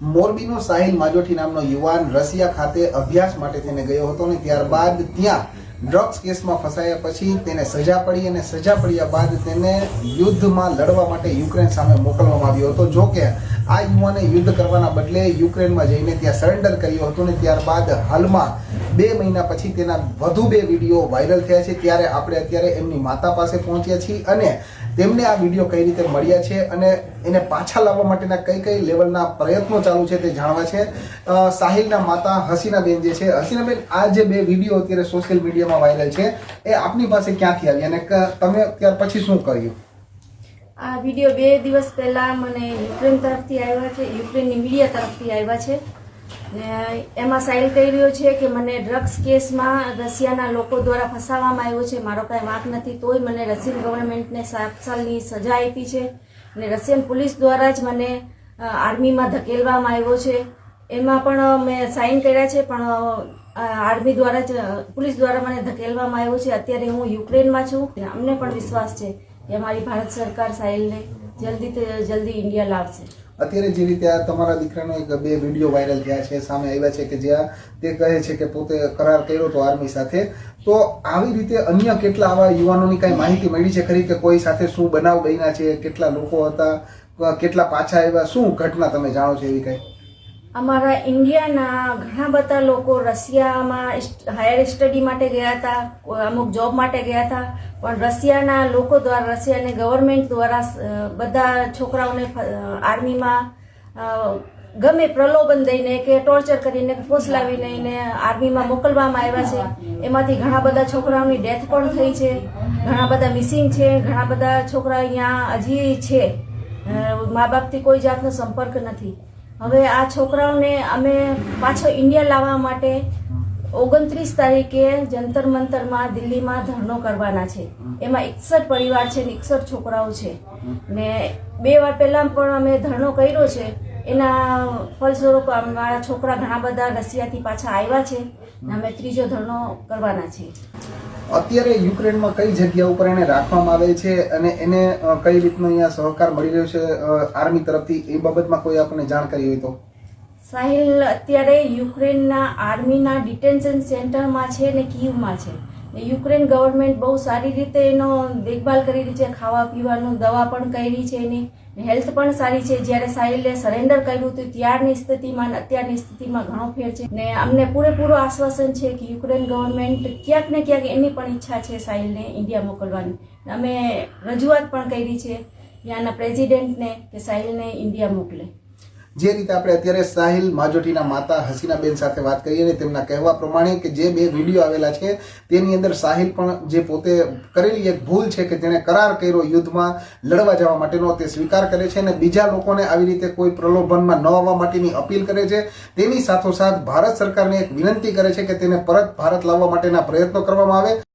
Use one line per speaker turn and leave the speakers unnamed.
મોરબીનો સાહિલ માજોઠી નામનો યુવાન રશિયા ખાતે અભ્યાસ માટે થઈને ગયો હતો અને ત્યારબાદ ત્યાં ડ્રગ્સ કેસમાં ફસાયા પછી તેને સજા પડી અને સજા પડ્યા બાદ તેને યુદ્ધમાં લડવા માટે યુક્રેન સામે મોકલવામાં આવ્યો હતો. જો કે આ યુવાને યુદ્ધ કરવાના બદલે યુક્રેનમાં જઈને ત્યાં સરેન્ડર કર્યું હતું અને ત્યારબાદ હાલમાં બે મહિના પછી તેના વધુ બે વીડિયો વાયરલ થયા છે, ત્યારે આપણે અત્યારે એમની માતા પાસે પહોંચ્યા છીએ અને તેમને આ વીડિયો કઈ રીતે મળ્યા છે અને એને પાછા લાવવા માટેના કઈ કઈ લેવલના પ્રયત્નો ચાલુ છે તે જાણવા છે. સાહિલના માતા હસીનાબેન જે છે, હસીનાબેન આ જે બે વીડિયો અત્યારે સોશિયલ મીડિયામાં વાયરલ છે, એ આપની પાસે ક્યાંથી આવી અને તમે ત્યાર પછી શું કર્યું?
આ વીડિયો બે દિવસ પહેલા મને યુક્રેન તરફથી આવ્યા છે, યુક્રેનની મીડિયા તરફથી આવ્યા છે. એમાં સાઇલ કહી રહ્યો છે કે મને ડ્રગ્સ કેસમાં રશિયાના લોકો દ્વારા ફસાવવામાં આવ્યો છે. મારો કાંઈ વાંક નથી, તોય મને રશિયન ગવર્મેન્ટને સાત સાલની સજા આપી છે અને રશિયન પોલીસ દ્વારા જ મને આર્મીમાં ધકેલવામાં આવ્યો છે. એમાં પણ મેં સાઇન કર્યા છે, પણ આર્મી દ્વારા જ પોલીસ દ્વારા મને ધકેલવામાં આવ્યો છે. અત્યારે હું યુક્રેનમાં છું. અમને પણ વિશ્વાસ છે કે અમારી ભારત સરકાર સાહિલને જલ્દી જલ્દી ઇન્ડિયા લાવશે.
અત્યારે જે રીતે આ તમારા દીકરાનો એક બે વીડિયો વાયરલ થયા છે, સામે આવ્યા છે કે જ્યાં તે કહે છે કે પોતે કરાર કર્યો હતો આર્મી સાથે. તો આવી રીતે અન્ય કેટલા આવા યુવાનોની કાંઈ માહિતી મળી છે ખરી કે કોઈ સાથે શું બનાવ બન્યા છે, કેટલા લોકો હતા, કેટલા પાછા આવ્યા, શું ઘટના તમે જાણો છો એવી કઈ?
અમારા ઇન્ડિયાના ઘણા બધા લોકો રશિયામાં હાયર સ્ટડી માટે ગયા હતા અમુક જોબ માટે ગયા હતા, પણ રશિયાના લોકો દ્વારા, રશિયાની ગવર્મેન્ટ દ્વારા બધા છોકરાઓને આર્મીમાં ગમે પ્રલોભન દઈને કે ટોર્ચર કરીને ફોસલાવીને એને આર્મીમાં મોકલવામાં આવ્યા છે. એમાંથી ઘણા બધા છોકરાઓની ડેથ પણ થઈ છે. ઘણા બધા મિસિંગ છે. ઘણા બધા છોકરા અહીંયા હજી છે. મા બાપથી કોઈ જાતનો સંપર્ક નથી. હવે આ છોકરાઓને અમે પાછો ઇન્ડિયા લાવવા માટે ઓગણત્રીસ તારીખે જંતર મંતરમાં દિલ્હીમાં ધરણો કરવાના છે. એમાં એકસઠ પરિવાર છે ને એકસઠ છોકરાઓ છે. ને બે વાર પહેલાં પણ અમે ધરણો કર્યો છે. એના ફલસ્વરૂપ અમારા છોકરા ઘણા બધા રશિયાથી પાછા આવ્યા છે. ને અમે ત્રીજો ધરણો કરવાના છીએ
અત્યારે યુક્રેનમાં કઈ જગ્યા ઉપર એને રાખવામાં આવે છે અને એને કઈ રીતનો અહીંયા સહકાર મળી રહ્યો છે આર્મી તરફથી? એ બાબતમાં કોઈ આપણને જાણકારી હોય તો.
સાહિલ, અત્યારે યુક્રેનના આર્મીના ડિટેન્શન સેન્ટરમાં છે ને કીવમાં છે? યુક્રેન ગવર્મેન્ટ બહુ સારી રીતે એનો દેખભાલ કરી રહી છે, ખાવા પીવાનું, દવા પણ કરી છે એની હેલ્થ પણ સારી છે. જ્યારે સાહિલે સરેન્ડર કર્યું હતું ત્યારની સ્થિતિમાં, અત્યારની સ્થિતિમાં ઘણો ફેર છે. ને અમને પૂરેપૂરું આશ્વાસન છે કે યુક્રેન ગવર્મેન્ટ ક્યાંક ને ક્યાંક એની પણ ઈચ્છા છે સાહિલને ઇન્ડિયા મોકલવાની. અમે રજૂઆત પણ કરી છે ત્યાંના પ્રેસિડેન્ટને કે સાહિલને ઇન્ડિયા મોકલે.
જે રીતે આપણે અત્યારે સાહિલ માજોટીના માતા હસીનાબેન સાથે વાત કરીએ અને તેમના કહેવા પ્રમાણે કે જે બે વીડિયો આવેલા છે, તેની અંદર સાહિલ પણ જે પોતે કરેલી એક ભૂલ છે કે જેણે કરાર કર્યો યુદ્ધમાં લડવા જવા માટેનો, તે સ્વીકાર કરે છે અને બીજા લોકોને આવી રીતે કોઈ પ્રલોભનમાં ન આવવા માટેની અપીલ કરે છે. તેની સાથોસાથ ભારત સરકારને એક વિનંતી કરે છે કે તેને પરત ભારત લાવવા માટેના પ્રયત્નો કરવામાં આવે.